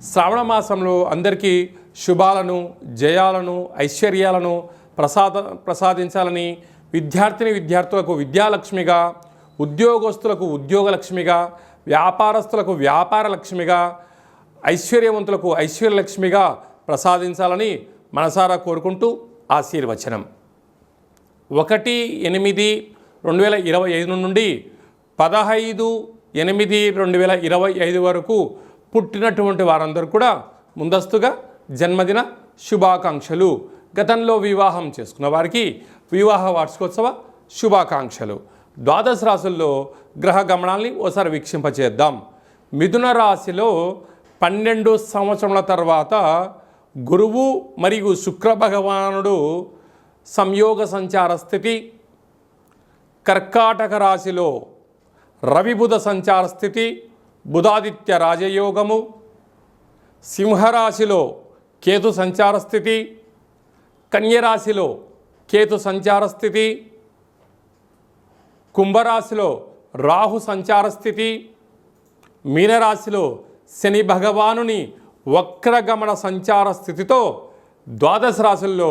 శ్రావణ మాసంలో అందరికీ శుభాలను జయాలను ఐశ్వర్యాలను ప్రసాద ప్రసాదించాలని విద్యార్థిని విద్యార్థులకు విద్యాలక్ష్మిగా ఉద్యోగస్తులకు ఉద్యోగలక్ష్మిగా వ్యాపారస్తులకు వ్యాపార లక్ష్మిగా ఐశ్వర్యవంతులకు ఐశ్వర్యలక్ష్మిగా ప్రసాదించాలని మనసారా కోరుకుంటూ ఆశీర్వచనం. ఒకటి ఎనిమిది రెండు వేల ఇరవై ఐదు నుండి పదహైదు ఎనిమిది రెండు వేల ఇరవై ఐదు వరకు పుట్టినటువంటి వారందరూ కూడా ముందస్తుగా జన్మదిన శుభాకాంక్షలు. గతంలో వివాహం చేసుకున్న వారికి వివాహ వార్షికోత్సవ శుభాకాంక్షలు. ద్వాదశ రాశుల్లో గ్రహ గమనాల్ని ఓసారి వీక్షింపచేద్దాం. మిథున రాశిలో పన్నెండు సంవత్సరముల తర్వాత గురువు మరియు శుక్ర భగవానుడు సంయోగ సంచార స్థితి కర్కాటక రాశిలో రవిబుధ సంచార స్థితి బుధాదిత్య రాజయోగము సింహరాశిలో కేతు సంచార స్థితి కన్యరాశిలో కేతు సంచార స్థితి కుంభరాశిలో రాహు సంచార స్థితి మీనరాశిలో శని భగవానుని వక్రగమన సంచార స్థితితో ద్వాదశ రాశుల్లో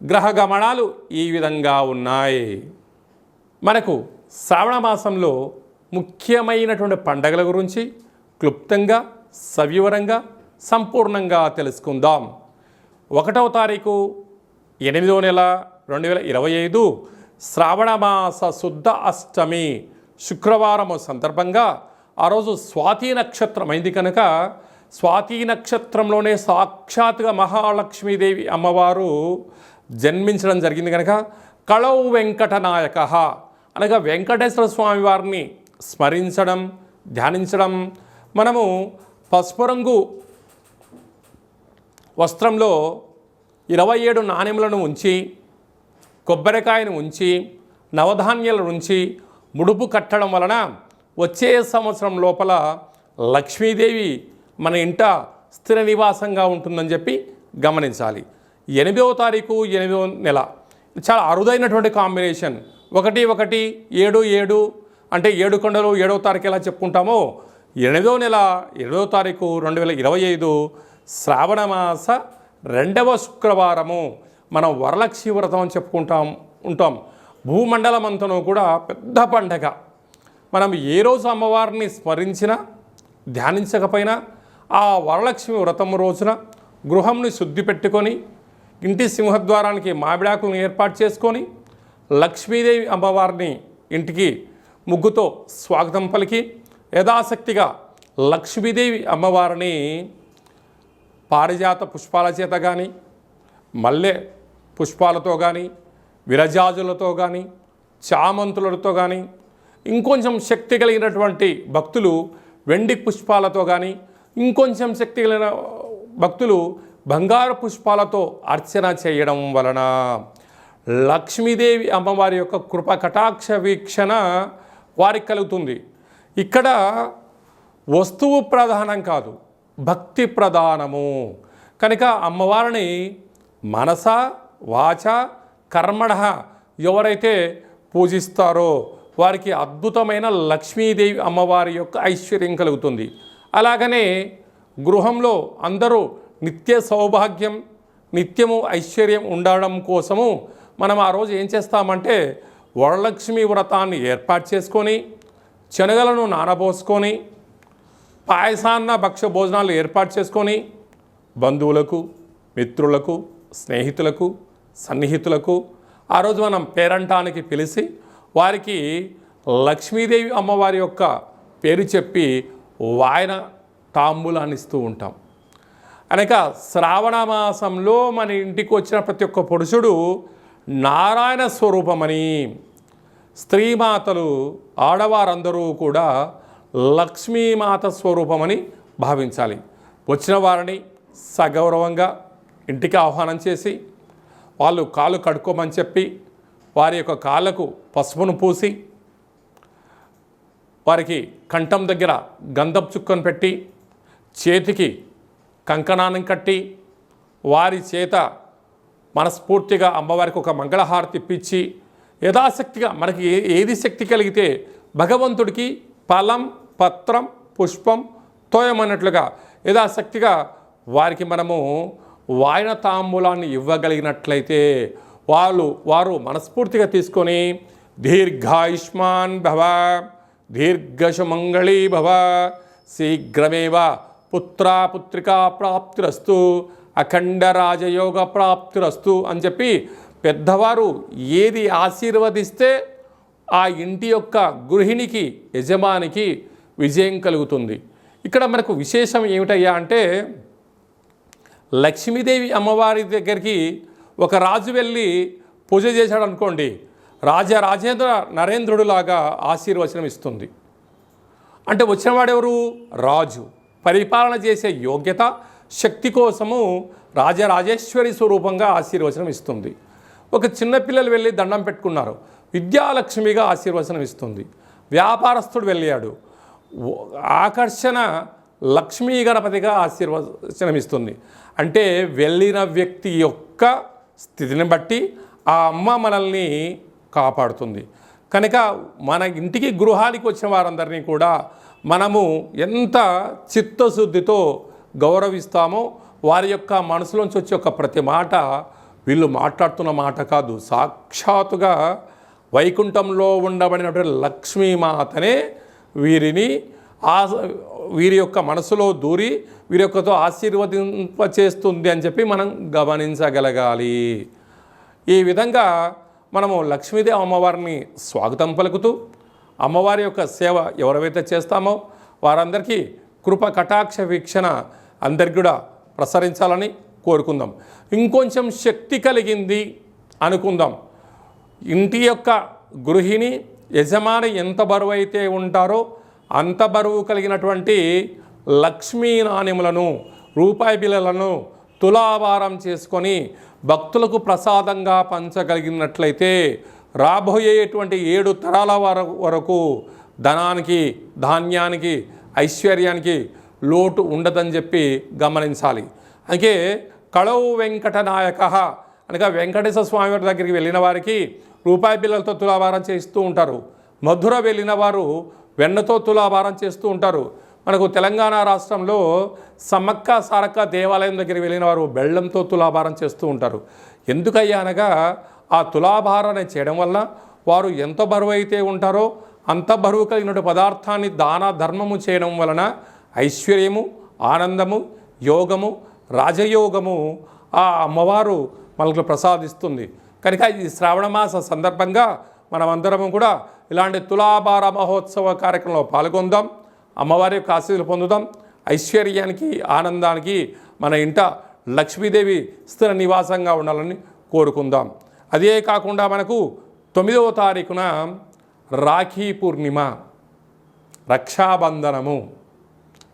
గ్రహ గమనాలు ఈ విధంగా ఉన్నాయి. మనకు శ్రావణ మాసంలో ముఖ్యమైనటువంటి పండగల గురించి క్లుప్తంగా సవివరంగా సంపూర్ణంగా తెలుసుకుందాం. ఒకటవ తారీఖు ఎనిమిదవ నెల రెండు వేల ఇరవై ఐదు శ్రావణ మాస శుద్ధ అష్టమి శుక్రవారము సందర్భంగా ఆ రోజు స్వాతి నక్షత్రం అయింది కనుక స్వాతి నక్షత్రంలోనే సాక్షాత్గా మహాలక్ష్మీదేవి అమ్మవారు జన్మించడం జరిగింది కనుక కళౌ వెంకటనాయక అనగా వెంకటేశ్వర స్వామి వారిని స్మరించడం ధ్యానించడం. మనము పసుపు రంగు వస్త్రంలో ఇరవై ఏడు నాణెములను ఉంచి కొబ్బరికాయను ఉంచి నవధాన్యాల నుంచి ముడుపు కట్టడం వలన వచ్చే సంవత్సరం లోపల లక్ష్మీదేవి మన ఇంట స్థిర నివాసంగా ఉంటుందని చెప్పి గమనించాలి. ఎనిమిదవ తారీఖు ఎనిమిదవ నెల. చాలా అరుదైనటువంటి కాంబినేషన్. ఒకటి ఒకటి ఏడు ఏడు అంటే ఏడు కొండలు ఏడవ తారీఖు ఎలా చెప్పుకుంటామో? ఎనిమిదవ నెల ఎనిమిదవ తారీఖు రెండు వేల ఇరవై ఐదు శ్రావణ మాస రెండవ శుక్రవారము. మనం వరలక్ష్మి వ్రతం అని చెప్పుకుంటాం ఉంటాం. భూమండలం అంతను కూడా పెద్ద పండగ. మనం ఏ రోజు అమ్మవారిని స్మరించినా ధ్యానించకపోయినా ఆ వరలక్ష్మి వ్రతం రోజున గృహంని శుద్ధి పెట్టుకొని ఇంటి సింహద్వారానికి మామిడాకులను ఏర్పాటు చేసుకొని లక్ష్మీదేవి అమ్మవారిని ఇంటికి ముగ్గుతో స్వాగతం పలికి యథాశక్తిగా లక్ష్మీదేవి అమ్మవారిని పారిజాత పుష్పాల చేత కానీ మల్లె పుష్పాలతో కానీ విరజాజులతో కానీ చామంతులతో కానీ ఇంకొంచెం శక్తి కలిగినటువంటి భక్తులు వెండి పుష్పాలతో కానీ ఇంకొంచెం శక్తి కలిగిన భక్తులు బంగారు పుష్పాలతో అర్చన చేయడం వలన లక్ష్మీదేవి అమ్మవారి యొక్క కృప కటాక్ష వీక్షణ వారికి కలుగుతుంది. ఇక్కడ వస్తువు ప్రధానం కాదు భక్తి ప్రధానము. కనుక అమ్మవారిని మనస వాచ కర్మణ ఎవరైతే పూజిస్తారో వారికి అద్భుతమైన లక్ష్మీదేవి అమ్మవారి యొక్క ఐశ్వర్యం కలుగుతుంది. అలాగనే గృహంలో అందరూ నిత్య సౌభాగ్యం నిత్యము ఐశ్వర్యం ఉండడం కోసము మనం ఆ రోజు ఏం చేస్తామంటే వరలక్ష్మి వ్రతాన్ని ఏర్పాటు చేసుకొని శనగలను నానబోసుకొని పాయసాన్న భక్ష భోజనాలు ఏర్పాటు చేసుకొని బంధువులకు మిత్రులకు స్నేహితులకు సన్నిహితులకు ఆ రోజు మనం పేరంటానికి పిలిచి వారికి లక్ష్మీదేవి అమ్మవారి యొక్క పేరు చెప్పి వాయన తాంబూలాన్ని ఇస్తూ ఉంటాం. అనక శ్రావణ మాసంలో మన ఇంటికి వచ్చిన ప్రతి ఒక్క పురుషుడు నారాయణ స్వరూపమని స్త్రీమాతలు ఆడవారందరూ కూడా లక్ష్మీమాత స్వరూపమని భావించాలి. వచ్చిన వారిని సగౌరవంగా ఇంటికి ఆహ్వానం చేసి వాళ్ళు కాలు కడుక్కోమని చెప్పి వారి యొక్క కాళ్ళకు పసుపును పూసి వారికి కంఠం దగ్గర గంధపు చుక్కను పెట్టి చేతికి కంకణానం కట్టి వారి చేత మనస్ఫూర్తిగా అమ్మవారికి ఒక మంగళహారతి ఇప్పించి యథాశక్తిగా మనకి ఏది శక్తి కలిగితే భగవంతుడికి ఫలం పత్రం పుష్పం తోయమన్నట్లుగా యథాశక్తిగా వారికి మనము వాయన తాంబూలాన్ని ఇవ్వగలిగినట్లయితే వాళ్ళు వారు మనస్ఫూర్తిగా తీసుకొని దీర్ఘాయుష్మాన్ భవ దీర్ఘశమంగళీ భవ శీఘ్రమేవ పుత్రా పుత్రికా ప్రాప్తిరస్తు అఖండ రాజయోగ ప్రాప్తిరస్తు అని చెప్పి పెద్దవారు ఏది ఆశీర్వదిస్తే ఆ ఇంటి యొక్క గృహిణికి యజమానికి విజయం కలుగుతుంది. ఇక్కడ మనకు విశేషం ఏమిటయ్యా అంటే లక్ష్మీదేవి అమ్మవారి దగ్గరికి ఒక రాజు వెళ్ళి పూజ చేశాడు అనుకోండి రాజా రాజేంద్ర నరేంద్రుడిలాగా ఆశీర్వచనం ఇస్తుంది. అంటే వచ్చినవాడెవరు? రాజు. పరిపాలన చేసే యోగ్యత శక్తి కోసము రాజరాజేశ్వరి స్వరూపంగా ఆశీర్వచనం ఇస్తుంది. ఒక చిన్నపిల్లలు వెళ్ళి దండం పెట్టుకున్నారు. విద్యాలక్ష్మిగా ఆశీర్వచనం ఇస్తుంది. వ్యాపారస్తుడు వెళ్ళాడు. ఆకర్షణ లక్ష్మీ గణపతిగా ఆశీర్వచనం ఇస్తుంది. అంటే వెళ్ళిన వ్యక్తి యొక్క స్థితిని బట్టి ఆ అమ్మ మనల్ని కాపాడుతుంది. కనుక మన ఇంటికి గృహానికి వచ్చిన వారందరినీ కూడా మనము ఎంత చిత్తశుద్ధితో గౌరవిస్తామో వారి యొక్క మనసులోంచి వచ్చే ఒక ప్రతి మాట వీళ్ళు మాట్లాడుతున్న మాట కాదు. సాక్షాత్తుగా వైకుంఠంలో ఉండబడినటువంటి లక్ష్మీమాతనే వీరిని ఆ వీరి యొక్క మనసులో దూరి వీరి యొక్కతో ఆశీర్వదింపచేస్తుంది అని చెప్పి మనం గమనించగలగాలి. ఈ విధంగా మనము లక్ష్మీదేవి అమ్మవారిని స్వాగతం పలుకుతూ అమ్మవారి యొక్క సేవ ఎవరైతే చేస్తామో వారందరికీ కృప కటాక్ష వీక్షణ అందరికీ కూడా ప్రసరించాలని కోరుకుందాం. ఇంకొంచెం శక్తి కలిగింది అనుకుందాం. ఇంటి యొక్క గృహిణి యజమాని ఎంత బరువు అయితే ఉంటారో అంత బరువు కలిగినటువంటి లక్ష్మీ నాణ్యములను రూపాయి బిళ్ళలను తులాభారం చేసుకొని భక్తులకు ప్రసాదంగా పంచగలిగినట్లయితే రాబోయేటువంటి ఏడు తరాల వరకు ధనానికి ధాన్యానికి ఐశ్వర్యానికి లోటు ఉండదని చెప్పి గమనించాలి. అందుకే కళవు వెంకటనాయక. అనగా వెంకటేశ్వర స్వామి వారి దగ్గరికి వెళ్ళిన వారికి రూపాయి పిల్లలతో తులాభారం చేస్తూ ఉంటారు. మధుర వెళ్ళిన వారు వెన్నతో తులాభారం చేస్తూ ఉంటారు. మనకు తెలంగాణ రాష్ట్రంలో సమ్మక్క సారక్క దేవాలయం దగ్గరికి వెళ్ళిన వారు బెల్లంతో తులాభారం చేస్తూ ఉంటారు. ఎందుకయ్యా అనగా ఆ తులాభారాన్ని చేయడం వల్ల వారు ఎంత బరువు అయితే ఉంటారో అంత బరువు కలిగిన పదార్థాన్ని దాన ధర్మము చేయడం వలన ఐశ్వర్యము ఆనందము యోగము రాజయోగము ఆ అమ్మవారు మనకు ప్రసాదిస్తుంది. కనుక ఈ శ్రావణ మాస సందర్భంగా మనమందరము కూడా ఇలాంటి తులాభార మహోత్సవ కార్యక్రమంలో పాల్గొందాం. అమ్మవారి యొక్క ఆశీస్సులు పొందుదాం. ఐశ్వర్యానికి ఆనందానికి మన ఇంట లక్ష్మీదేవి స్థిర నివాసంగా ఉండాలని కోరుకుందాం. అదే కాకుండా మనకు తొమ్మిదవ తారీఖున రాఖీ పూర్ణిమ రక్షాబంధనము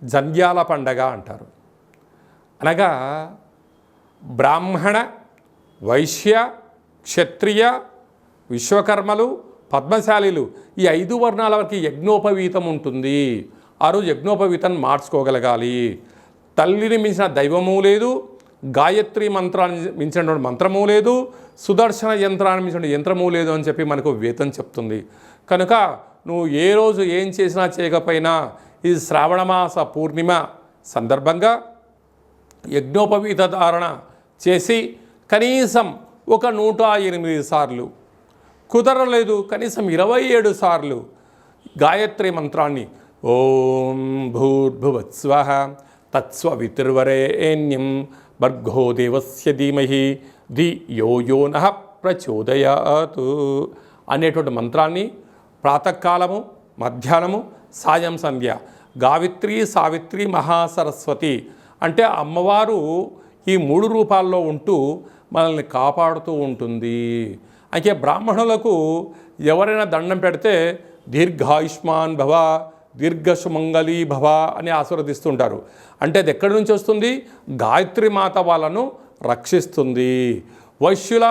జంధ్యాల పండగ అంటారు. అనగా బ్రాహ్మణ వైశ్య క్షత్రియ విశ్వకర్మలు పద్మశాలీలు ఈ ఐదు వర్ణాల వరకు యజ్ఞోపవీతం ఉంటుంది. ఆ రోజు యజ్ఞోపవీతం మార్చుకోగలగాలి. తల్లిని మించిన దైవము లేదు గాయత్రి మంత్రాన్ని మించినటువంటి మంత్రము లేదు సుదర్శన యంత్రాన్ని మించిన యంత్రము లేదు అని చెప్పి మనకు వేతం చెప్తుంది. కనుక నువ్వు ఏ రోజు ఏం చేసినా చేయకపోయినా ఇది శ్రావణమాస పూర్ణిమ సందర్భంగా యజ్ఞోపవీత ధారణ చేసి కనీసం ఒక నూట ఎనిమిది సార్లు కుదరలేదు కనీసం ఇరవై ఏడు సార్లు గాయత్రి మంత్రాన్ని. ఓం భూర్భువత్స్వ తత్స్వవితుర్వరేణ్యం భర్గో దేవస్య ధీమహి ది యో యో ప్రచోదయాత్ అనేటువంటి మంత్రాన్ని ప్రాతకాలము మధ్యాహ్నము సాయం సంధ్య గావిత్రి సావిత్రి మహాసరస్వతి అంటే అమ్మవారు ఈ మూడు రూపాల్లో ఉంటూ మనల్ని కాపాడుతూ ఉంటుంది. అయితే బ్రాహ్మణులకు ఎవరైనా దండం పెడితే దీర్ఘాయుష్మాన్ భవ దీర్ఘసుమంగళీ భవ అని ఆశీర్వదిస్తుంటారు. అంటే అది ఎక్కడి నుంచి వస్తుంది? గాయత్రి మాత వాళ్ళను రక్షిస్తుంది. వైశ్యుల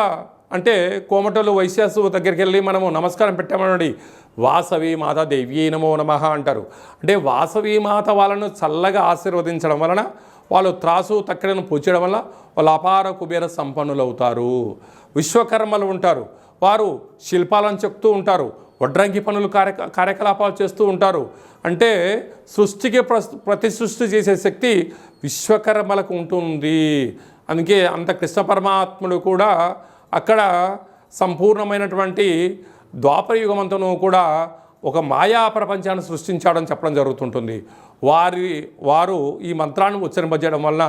అంటే కోమటలు వైశ్యాసు దగ్గరికి వెళ్ళి మనము నమస్కారం పెట్టామనండి వాసవి మాత దేవ్యై నమో నమ అంటారు. అంటే వాసవి మాత వాళ్ళను చల్లగా ఆశీర్వదించడం వలన వాళ్ళు త్రాసు తక్కడను పూచడం వల్ల వాళ్ళు అపార కుబేర సంపన్నులు అవుతారు విశ్వకర్మలు ఉంటారు. వారు శిల్పాలను చెప్తూ ఉంటారు. వడ్రంగి పనులు కార్య కార్యకలాపాలు చేస్తూ ఉంటారు. అంటే సృష్టికి ప్రస్- ప్రతి సృష్టి చేసే శక్తి విశ్వకర్మలకు ఉంటుంది. అందుకే అంత కృష్ణ పరమాత్ముడు కూడా అక్కడ సంపూర్ణమైనటువంటి ద్వాపర యుగమంతను కూడా ఒక మాయా ప్రపంచాన్ని సృష్టించాడని చెప్పడం జరుగుతుంటుంది. వారి వారు ఈ మంత్రాన్ని ఉచ్చరింపజేయడం వలన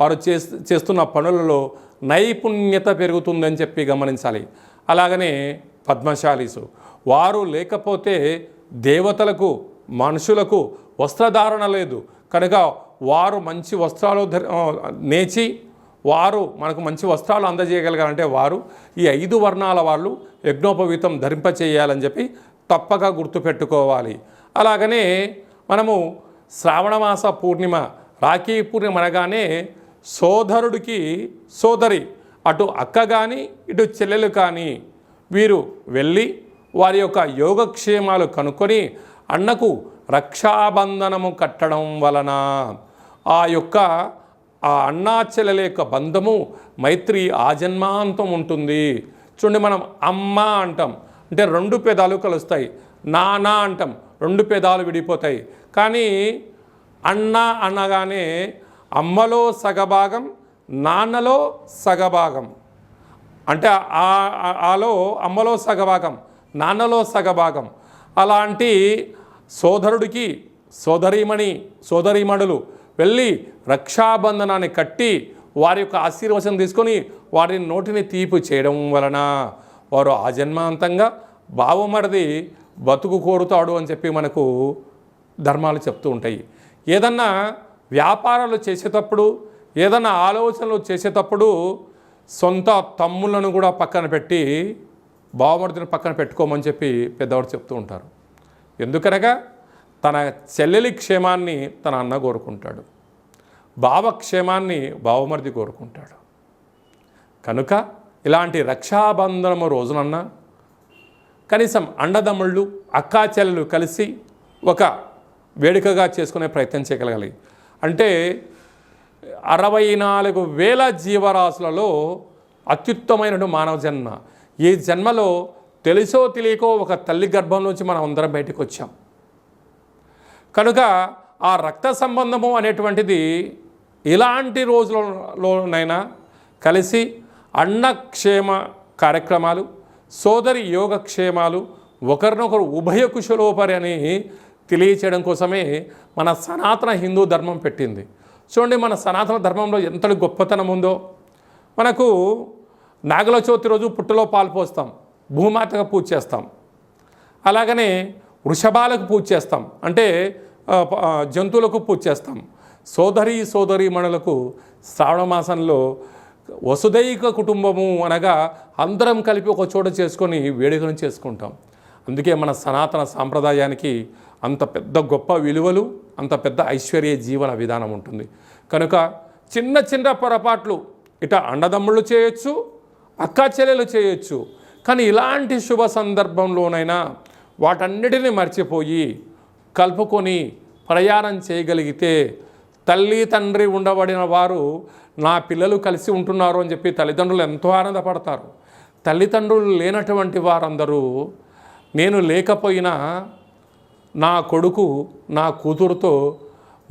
వారు చేస్ చేస్తున్న పనులలో నైపుణ్యత పెరుగుతుందని చెప్పి గమనించాలి. అలాగనే పద్మశాలీసు వారు లేకపోతే దేవతలకు మనుషులకు వస్త్రధారణ లేదు. కనుక వారు మంచి వస్త్రాలు నేచి వారు మనకు మంచి వస్త్రాలు అందజేయగలగాలంటే వారు ఈ ఐదు వర్ణాల వాళ్ళు యజ్ఞోపవీతం ధరింపచేయాలని చెప్పి తప్పక గుర్తుపెట్టుకోవాలి. అలాగనే మనము శ్రావణమాస పూర్ణిమ రాఖీ పూర్ణిమ అనగానే సోదరుడికి సోదరి అటు అక్క కానీ ఇటు చెల్లెలు కానీ వీరు వెళ్ళి వారి యొక్క యోగక్షేమాలు కనుక్కొని అన్నకు రక్షాబంధనము కట్టడం వలన ఆ యొక్క ఆ అన్నా చెల్లెల యొక్క బంధము మైత్రి ఆజన్మాంతం ఉంటుంది. చూడండి మనం అమ్మ అంటాం. అంటే రెండు పెదాలు కలుస్తాయి. నానా అంటాం. రెండు పెదాలు విడిపోతాయి. కానీ అన్న అనగానే అమ్మలో సగభాగం నాన్నలో సగభాగం. అంటే ఆ- ఆలో అమ్మలో సగభాగం నాన్నలో సగభాగం. అలాంటి సోదరుడికి సోదరీమణి సోదరీమణులు వెళ్ళి రక్షాబంధనాన్ని కట్టి వారి యొక్క ఆశీర్వచనం తీసుకొని వారి నోటిని తీపి చేయడం వలన వారు ఆ జన్మాంతంగా బావమరిది బతుకు కోరుతాడు అని చెప్పి మనకు ధర్మాలు చెప్తూ ఉంటాయి. ఏదన్నా వ్యాపారాలు చేసేటప్పుడు ఏదన్నా ఆలోచనలు చేసేటప్పుడు సొంత తమ్ములను కూడా పక్కన పెట్టి బావమరిదిని పక్కన పెట్టుకోమని చెప్పి పెద్దవాడు చెప్తూ ఉంటారు. ఎందుకనగా తన చెల్లెలి క్షేమాన్ని తన అన్న కోరుకుంటాడు. బావ క్షేమాన్ని బావమరిది కోరుకుంటాడు. కనుక ఇలాంటి రక్షాబంధనము రోజునన్నా కనీసం అండదమ్ముళ్ళు అక్కాచెల్లెలు కలిసి ఒక వేడుకగా చేసుకునే ప్రయత్నం చేయగలగాలి. అంటే అరవై నాలుగు వేల జీవరాశులలో అత్యుత్తమైన మానవ జన్మ. ఈ జన్మలో తెలుసో తెలియకో ఒక తల్లి గర్భం నుంచి మనం అందరం బయటకు వచ్చాం. కనుక ఆ రక్త సంబంధము అనేటువంటిది ఇలాంటి రోజులలోనైనా కలిసి అన్నక్షేమ కార్యక్రమాలు సోదరి యోగక్షేమాలు ఒకరినొకరు ఉభయ కుశలోపరి అని తెలియచేయడం కోసమే మన సనాతన హిందూ ధర్మం పెట్టింది. చూడండి మన సనాతన ధర్మంలో ఎంతటి గొప్పతనం ఉందో. మనకు నాగల చవితి రోజు పుట్టలో పాలు పోస్తాం భూమాతగా పూజ చేస్తాం. అలాగనే వృషభాలకు పూజ చేస్తాం అంటే జంతువులకు పూజ చేస్తాం. సోదరి సోదరి మణులకు శ్రావణ మాసంలో వసుదైక కుటుంబము అనగా అందరం కలిపి ఒక చోట చేసుకొని వేడుకను చేసుకుంటాం. అందుకే మన సనాతన సాంప్రదాయానికి అంత పెద్ద గొప్ప విలువలు అంత పెద్ద ఐశ్వర్య జీవన విధానం ఉంటుంది. కనుక చిన్న చిన్న పొరపాట్లు ఇట అండదమ్ముళ్ళు చేయొచ్చు అక్కా చెల్లెలు చేయొచ్చు. కానీ ఇలాంటి శుభ సందర్భంలోనైనా వాటన్నిటిని మర్చిపోయి కలుపుకొని ప్రయాణం చేయగలిగితే తల్లి తండ్రి ఉండబడిన వారు నా పిల్లలు కలిసి ఉంటున్నారు అని చెప్పి తల్లిదండ్రులు ఎంతో ఆనందపడతారు. తల్లిదండ్రులు లేనటువంటి వారందరూ నేను లేకపోయినా నా కొడుకు నా కూతురుతో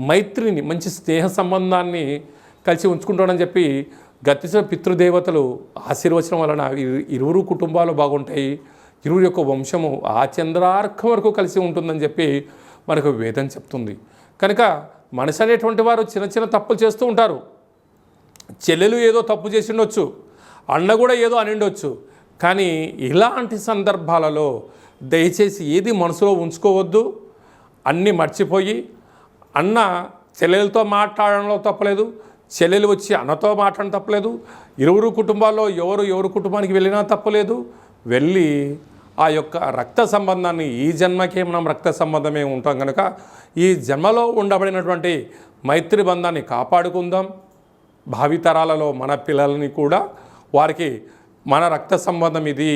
మైత్రిని మంచి స్నేహ సంబంధాన్ని కలిసి ఉంచుకుంటాడని చెప్పి గతించిన పితృదేవతలు ఆశీర్వచనం వలన ఇరువురు కుటుంబాలు బాగుంటాయి. ఇరువురు యొక్క వంశము ఆ చంద్రార్క వరకు కలిసి ఉంటుందని చెప్పి మనకు వేదం చెప్తుంది. కనుక మనిషి అనేటువంటి వారు చిన్న చిన్న తప్పులు చేస్తూ ఉంటారు. చెల్లెలు ఏదో తప్పు చేసిండొచ్చు అన్న కూడా ఏదో అనిండొచ్చు కానీ ఇలాంటి సందర్భాలలో దయచేసి ఏది మనసులో ఉంచుకోవద్దు. అన్నీ మర్చిపోయి అన్న చెల్లెలతో మాట్లాడడంలో తప్పలేదు చెల్లెలు వచ్చి అన్నతో మాట్లాడడం తప్పలేదు ఇరువురు కుటుంబాల్లో ఎవరు ఎవరు కుటుంబానికి వెళ్ళినా తప్పలేదు వెళ్ళి ఆ యొక్క రక్త సంబంధాన్ని ఈ జన్మకే మనం రక్త సంబంధమే ఉంటాం కనుక ఈ జన్మలో ఉండబడినటువంటి మైత్రి బంధాన్ని కాపాడుకుందాం. భావితరాలలో మన పిల్లల్ని కూడా వారికి మన రక్త సంబంధం ఇది.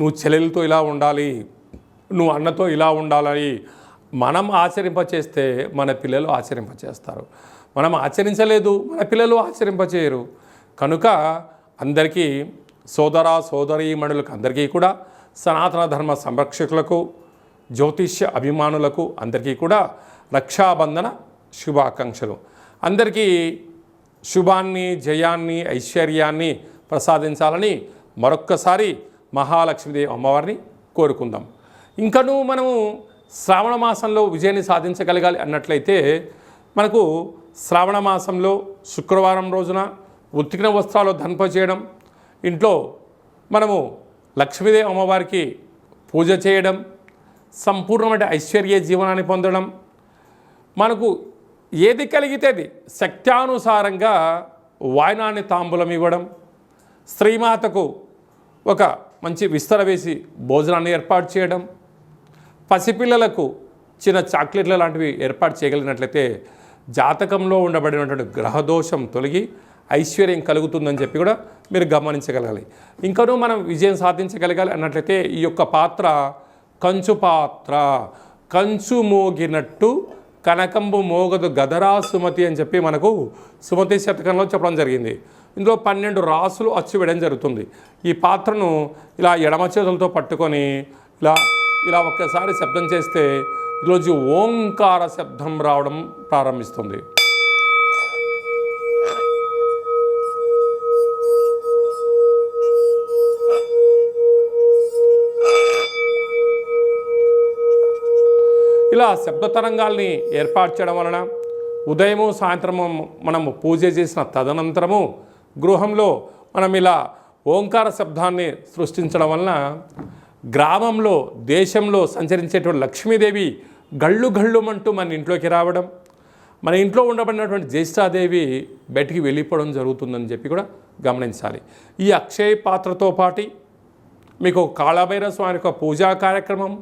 నువ్వు చెల్లెలతో ఇలా ఉండాలి నువ్వు అన్నతో ఇలా ఉండాలని మనం ఆచరింపచేస్తే మన పిల్లలు ఆచరింపచేస్తారు. మనం ఆచరించలేదు మన పిల్లలు ఆచరింపచేయరు. కనుక అందరికీ సోదర సోదరీమణులకు అందరికీ కూడా సనాతన ధర్మ సంరక్షకులకు జ్యోతిష్య అభిమానులకు అందరికీ కూడా రక్షాబంధన శుభాకాంక్షలు. అందరికీ శుభాన్ని జయాన్ని ఐశ్వర్యాన్ని ప్రసాదించాలని మరొక్కసారి మహాలక్ష్మీదేవి అమ్మవారిని కోరుకుందాం. ఇంకనూ మనము శ్రావణ మాసంలో విజయాన్ని సాధించగలగాలి అన్నట్లయితే మనకు శ్రావణ మాసంలో శుక్రవారం రోజున ఉతికిన వస్త్రాలు ధన్ప చేయడం ఇంట్లో మనము లక్ష్మీదేవి అమ్మవారికి పూజ చేయడం సంపూర్ణమైన ఐశ్వర్య జీవనాన్ని పొందడం మనకు ఏది కలిగితే అది శక్త్యానుసారంగా వాయనాన్ని తాంబూలం ఇవ్వడం స్త్రీమాతకు ఒక మంచి విస్తర వేసి భోజనాన్ని ఏర్పాటు చేయడం పసిపిల్లలకు చిన్న చాక్లెట్ల లాంటివి ఏర్పాటు చేయగలిగినట్లయితే జాతకంలో ఉండబడినటువంటి గ్రహదోషం తొలగి ఐశ్వర్యం కలుగుతుందని చెప్పి కూడా మీరు గమనించగలగాలి. ఇంకనూ మనం విజయం సాధించగలగాలి అన్నట్లయితే ఈ యొక్క పాత్ర కంచు పాత్ర. కంచు మోగినట్టు కనకంబు మోగదు గదరా సుమతి అని చెప్పి మనకు సుమతి శతకంలో చెప్పడం జరిగింది. ఇందులో పన్నెండు రాసులు అచ్చు వేయడం జరుగుతుంది. ఈ పాత్రను ఇలా ఎడమ చేతులతో పట్టుకొని ఇలా ఇలా ఒక్కసారి శబ్దం చేస్తే ఈరోజు ఓంకార శబ్దం రావడం ప్రారంభిస్తుంది. ఇలా శబ్ద తరంగాల్ని ఏర్పాటు చేయడం వలన ఉదయము సాయంత్రము మనము పూజ చేసిన తదనంతరము గృహంలో మనం ఇలా ఓంకార శబ్దాన్ని సృష్టించడం వలన గ్రామంలో దేశంలో సంచరించేటువంటి లక్ష్మీదేవి గళ్ళు గళ్ళుమంటూ మన ఇంట్లోకి రావడం మన ఇంట్లో ఉండబడినటువంటి జ్యేష్ఠాదేవి బయటికి వెళ్ళిపోవడం జరుగుతుందని చెప్పి కూడా గమనించాలి. ఈ అక్షయ పాత్రతో పాటి మీకు కాళభైరవ స్వామి యొక్క పూజా కార్యక్రమం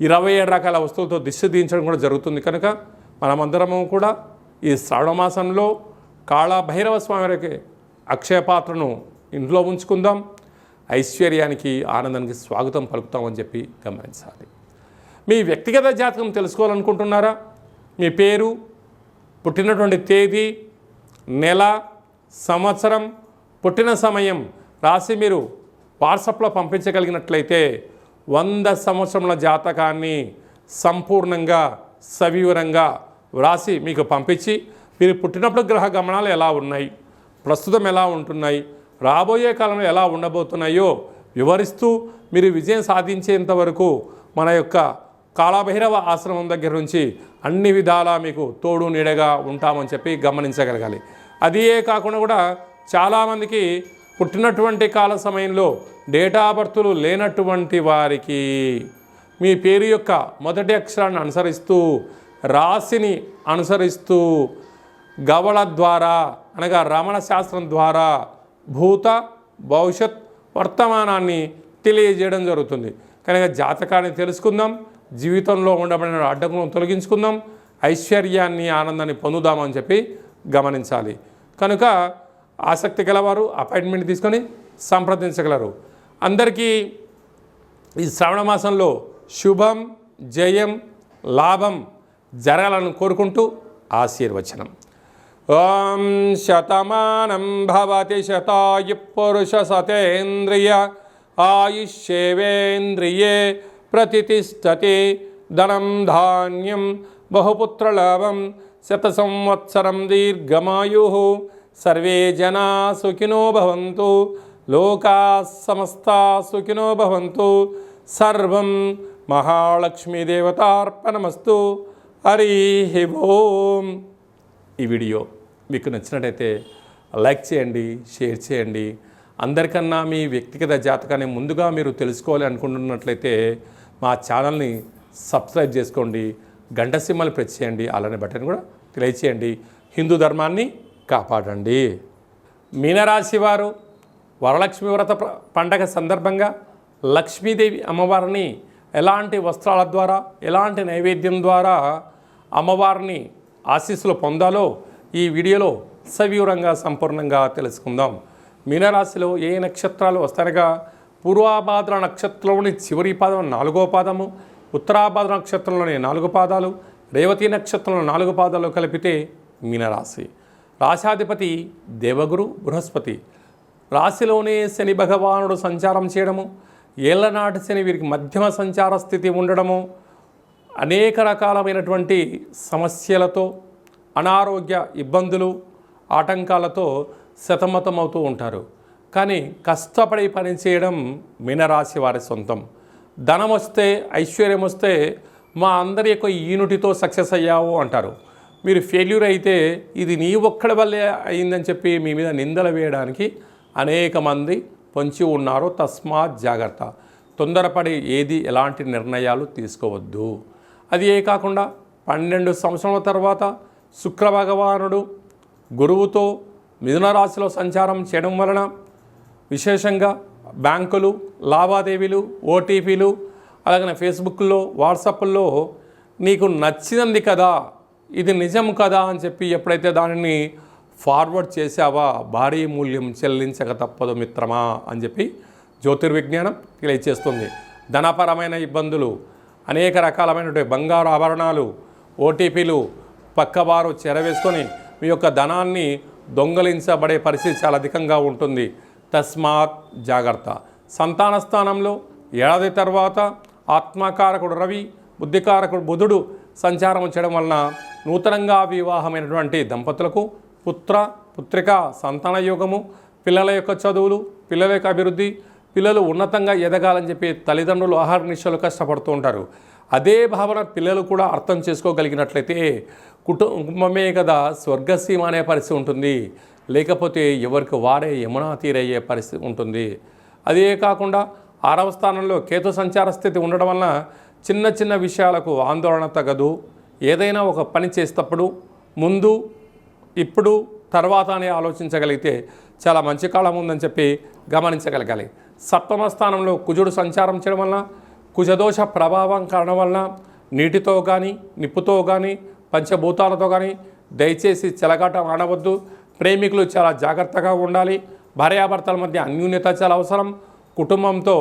ఇరవై ఏడు రకాల వస్తువులతో దిష్టి దించడం కూడా జరుగుతుంది. కనుక మనమందరము కూడా ఈ శ్రావణమాసంలో కాళభైరవ స్వామి వారికి అక్షయ పాత్రను ఇంట్లో ఉంచుకుందాం. ఐశ్వర్యానికి ఆనందానికి స్వాగతం పలుకుతామని చెప్పి గమనించాలి. మీ వ్యక్తిగత జాతకం తెలుసుకోవాలనుకుంటున్నారా? మీ పేరు పుట్టినటువంటి తేదీ నెల సంవత్సరం పుట్టిన సమయం రాసి మీరు వాట్సాప్లో పంపించగలిగినట్లయితే వంద సంవత్సరముల జాతకాన్ని సంపూర్ణంగా సవివరంగా వ్రాసి మీకు పంపించి మీరు పుట్టినప్పుడు గ్రహ గమనాలు ఎలా ఉన్నాయి ప్రస్తుతం ఎలా ఉంటున్నాయి రాబోయే కాలంలో ఎలా ఉండబోతున్నాయో వివరిస్తూ మీరు విజయం సాధించేంత వరకు మన యొక్క కాళభైరవ ఆశ్రమం దగ్గర నుంచి అన్ని విధాలా మీకు తోడు నీడగా ఉంటామని చెప్పి గమనించగలగాలి. అదే కాకుండా కూడా చాలామందికి పుట్టినటువంటి కాల సమయంలో డేటా బర్తులు లేనటువంటి వారికి మీ పేరు యొక్క మొదటి అక్షరాన్ని అనుసరిస్తూ రాశిని అనుసరిస్తూ గవళ ద్వారా అనగా రమణ శాస్త్రం ద్వారా భూత భవిష్యత్ వర్తమానాన్ని తెలియజేయడం జరుగుతుంది. కనుక జాతకాన్ని తెలుసుకుందాం జీవితంలో ఉండబడిన అడ్డంకులను తొలగించుకుందాం ఐశ్వర్యాన్ని ఆనందాన్ని పొందుదామని చెప్పి గమనించాలి. కనుక ఆసక్తి గలవారు అపాయింట్మెంట్ తీసుకొని సంప్రదించగలరు. అందరికీ ఈ శ్రావణ మాసంలో శుభం జయం లాభం జరగాలని కోరుకుంటూ ఆశీర్వచనం. ఓం శతమానం భవతి శతాయు పురుష సతేంద్రియ ఆయుష్యేవేంద్రియే ప్రతిష్టతి ధనం ధాన్యం బహుపుత్రలాభం శత సంవత్సరం దీర్ఘమాయు. సర్వే జనా సుఖినో భవంతు. లోకా సమస్తా సుఖినో భవంతు. సర్వం మహాలక్ష్మీదేవతార్పణమస్తు హరి ఓం. ఈ వీడియో మీకు నచ్చినట్టయితే లైక్ చేయండి షేర్ చేయండి. అందరికన్నా మీ వ్యక్తిగత జాతకాన్ని ముందుగా మీరు తెలుసుకోవాలి అనుకుంటున్నట్లయితే మా ఛానల్ని సబ్స్క్రైబ్ చేసుకోండి గంట సింహలు ప్రెస్ చేయండి అలానే బటన్ కూడా తెలియచేయండి హిందూ ధర్మాన్ని కాపాడండి. మీనరాశి వారు వరలక్ష్మి వ్రత పండగ సందర్భంగా లక్ష్మీదేవి అమ్మవారిని ఎలాంటి వస్త్రాల ద్వారా ఎలాంటి నైవేద్యం ద్వారా అమ్మవారిని ఆశీస్సులు పొందాలో ఈ వీడియోలో సవివరంగా సంపూర్ణంగా తెలుసుకుందాం. మీనరాశిలో ఏ నక్షత్రాలు వస్తాయనగా పూర్వాభాద్ర నక్షత్రంలోని చివరి పాదం నాలుగో పాదము ఉత్తరాభాద్ర నక్షత్రంలోని నాలుగు పాదాలు రేవతి నక్షత్రంలో నాలుగు పాదాలు కలిపితే మీనరాశి. రాశాధిపతి దేవగురు బృహస్పతి. రాశిలోనే శని భగవానుడు సంచారం చేయడము ఏళ్ళనాటి శని వీరికి మధ్యమ సంచార స్థితి ఉండడము అనేక రకాలమైనటువంటి సమస్యలతో అనారోగ్య ఇబ్బందులు ఆటంకాలతో అవుతూ ఉంటారు. కానీ కష్టపడి పని చేయడం మీనరాశి వారి సొంతం. ధనం వస్తే ఐశ్వర్యం వస్తే మా అందరి యొక్క యూనిటీతో సక్సెస్ అయ్యావు అంటారు. మీరు ఫెయిల్యూర్ అయితే ఇది నీ ఒక్కడి వల్లే అయిందని చెప్పి మీ మీద నిందలు వేయడానికి అనేక మంది పొంచి ఉన్నారు తస్మాత్ జాగ్రత్త. తొందరపడి ఏది ఎలాంటి నిర్ణయాలు తీసుకోవద్దు. అది ఏ కాకుండా పన్నెండు సంవత్సరాల తర్వాత శుక్ర భగవానుడు గురువుతో మిథున రాశిలో సంచారం చేయడం వలన విశేషంగా బ్యాంకులు లావాదేవీలు ఓటీపీలు అలాగే ఫేస్బుక్లో వాట్సాప్లో నీకు నచ్చినది కదా ఇది నిజం కదా అని చెప్పి ఎప్పుడైతే దానిని ఫార్వర్డ్ చేసావా భారీ మూల్యం చెల్లించక తప్పదు మిత్రమా అని చెప్పి జ్యోతిర్విజ్ఞానం తెలియచేస్తుంది. ధనపరమైన ఇబ్బందులు అనేక రకాలమైనటువంటి బంగారు ఆభరణాలు ఓటీపీలు పక్కవారు చెరవేసుకొని మీ యొక్క ధనాన్ని దొంగలించబడే పరిస్థితి చాలా అధికంగా ఉంటుంది. తస్మాత్ జాగ్రత్త. సంతాన స్థానంలో ఏడాది తర్వాత ఆత్మకారకుడు రవి బుద్ధికారకుడు బుధుడు సంచారం చేయడం వలన నూతనంగా వివాహమైనటువంటి దంపతులకు పుత్ర పుత్రిక సంతాన యోగము పిల్లల యొక్క చదువులు పిల్లల యొక్క అభివృద్ధి పిల్లలు ఉన్నతంగా ఎదగాలని చెప్పి తల్లిదండ్రులు ఆహార నిశ్చలు కష్టపడుతూ ఉంటారు. అదే భావన పిల్లలు కూడా అర్థం చేసుకోగలిగినట్లయితే కుటుంబమే కదా స్వర్గసీమ అనే పరిస్థితి ఉంటుంది. లేకపోతే ఎవరికి వారే యమునా తీరయ్యే పరిస్థితి ఉంటుంది. అదే కాకుండా ఆరవ స్థానంలో కేతు సంచార స్థితి ఉండడం వలన చిన్న చిన్న విషయాలకు ఆందోళన తగదు. ఏదైనా ఒక పని చేసేటప్పుడు ముందు ఇప్పుడు తర్వాత అని ఆలోచించగలిగితే చాలా మంచి కాలం ఉందని చెప్పి గమనించగలగాలి. సప్తమ స్థానంలో కుజుడు సంచారం చేయడం వలన కుజదోష ప్రభావం కారణం వలన నీటితో కానీ నిప్పుతో కానీ పంచభూతాలతో కానీ దయచేసి చెలగాట ఆడవద్దు ప్రేమికులు చాలా జాగ్రత్తగా ఉండాలి. భార్యాభర్తల మధ్య అన్యూన్యత చాలా అవసరం. కుటుంబంతో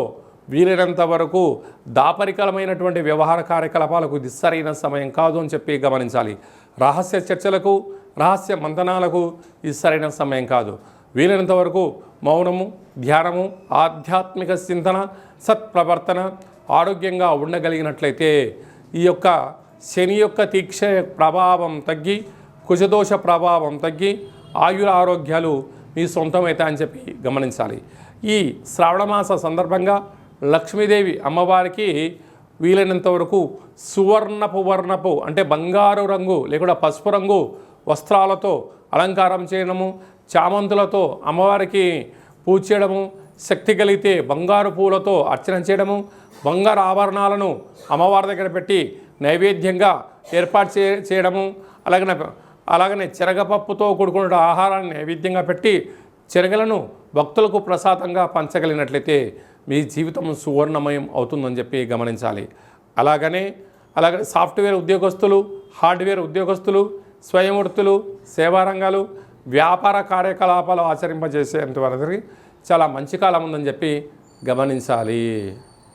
వీలైనంత వరకు దాపరికలమైనటువంటి వ్యవహార కార్యకలాపాలకు ఇది సరైన సమయం కాదు అని చెప్పి గమనించాలి. రహస్య చర్చలకు రహస్య మంతనాలకు ఇది సరైన సమయం కాదు. వీలైనంత వరకు మౌనము ధ్యానము ఆధ్యాత్మిక చింతన సత్ప్రవర్తన ఆరోగ్యంగా ఉండగలిగినట్లయితే ఈ యొక్క శని యొక్క తీక్ష ప్రభావం తగ్గి కుజదోష ప్రభావం తగ్గి ఆయుర ఆరోగ్యాలు మీ సొంతమవుతాయని చెప్పి గమనించాలి. ఈ శ్రావణమాస సందర్భంగా లక్ష్మీదేవి అమ్మవారికి వీలైనంత వరకు సువర్ణపు వర్ణపు అంటే బంగారు రంగు లేకుండా పసుపు రంగు వస్త్రాలతో అలంకారం చేయడము చామంతులతో అమ్మవారికి పూజ చేయడము శక్తి కలిగితే బంగారు పూలతో అర్చన చేయడము బంగారు ఆభరణాలను అమ్మవారి దగ్గర పెట్టి నైవేద్యంగా ఏర్పాటు చే చేయడము అలాగనే అలాగనే చెరగపప్పుతో కూడుకున్న ఆహారాన్ని నైవేద్యంగా పెట్టి చెరగలను భక్తులకు ప్రసాదంగా పంచగలిగినట్లయితే మీ జీవితం సువర్ణమయం అవుతుందని చెప్పి గమనించాలి. అలాగనే అలాగనే సాఫ్ట్వేర్ ఉద్యోగస్తులు హార్డ్వేర్ ఉద్యోగస్తులు స్వయం వృత్తులు సేవా రంగాలు వ్యాపార కార్యకలాపాలు ఆచరింపజేసేంత వరకు చాలా మంచి కాలం ఉందని చెప్పి గమనించాలి.